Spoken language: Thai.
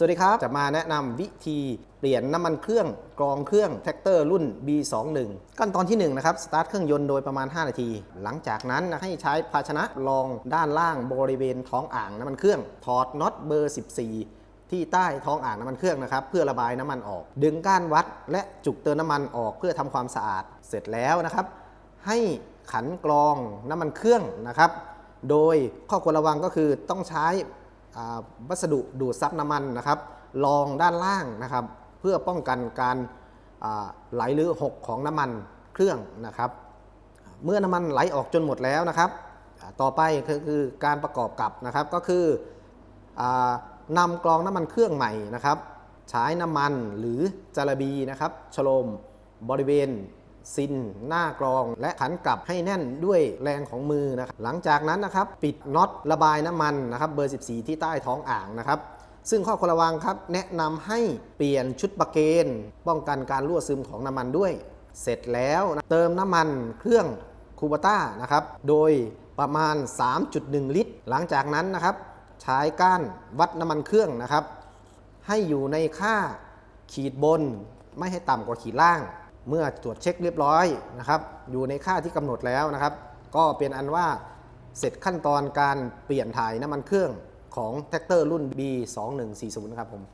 สวัสดีครับ จะมาแนะนำวิธีเปลี่ยนน้ำมันเครื่องกรองเครื่องแท็กเตอร์รุ่น B21 ขั้นตอนที่1นะครับสตาร์ทเครื่องยนต์โดยประมาณ 5 นาที หลังจากนั้นให้ใช้ภาชนะรองด้านล่างบริเวณท้องอ่างน้ำมันเครื่อง ถอดน็อตเบอร์ 14 ที่ใต้ท้องอ่างน้ำมันเครื่องนะครับเพื่อระบายน้ำมันออก ดึงก้านวัด และจุกเติมน้ำมันออกเพื่อทำความสะอาดเสร็จแล้วนะครับ ให้ขันกรองน้ำมันเครื่องนะครับ โดยข้อควรระวังก็คือต้องใช้ วัสดุดูดซับน้ำมันนะครับรองด้านล่างนะครับ เพื่อป้องกันการไหลหรือหกของน้ำมันเครื่องนะครับ เมื่อน้ำมันไหลออกจนหมดแล้วนะครับ ต่อไปคือคือการประกอบกับนะครับก็คืออนำกรองน้ำมันเครื่องใหม่นะครับ ใช้น้ำมันหรือจาระบีนะครับ ชโลมบริเวณ ซิน หน้ากรอง และขันกลับให้แน่นด้วยแรงของมือนะครับหลังจากนั้นนะครับปิดน็อตระบายน้ำมันนะครับเบอร์ 14 ที่ใต้ท้องอ่างนะครับซึ่งข้อควรระวังครับแนะนำให้เปลี่ยนชุดประเกนป้องกันการรั่วซึมของน้ำมันด้วย เสร็จแล้วนะเติมน้ำมันเครื่องคูบาต้านะครับโดยประมาณ 3.1 ลิตร หลังจากนั้นนะครับใช้ก้านวัดน้ำมันเครื่องนะครับ ให้อยู่ในค่าขีดบนไม่ให้ต่ำกว่าขีดล่าง เมื่อตรวจเช็คเรียบร้อยนะครับอยู่ในค่าที่กำหนดแล้วนะครับ ก็เป็นอันว่าเสร็จขั้นตอนการเปลี่ยนถ่ายน้ำมันเครื่องของแท็กเตอร์รุ่น B2140 ครับผม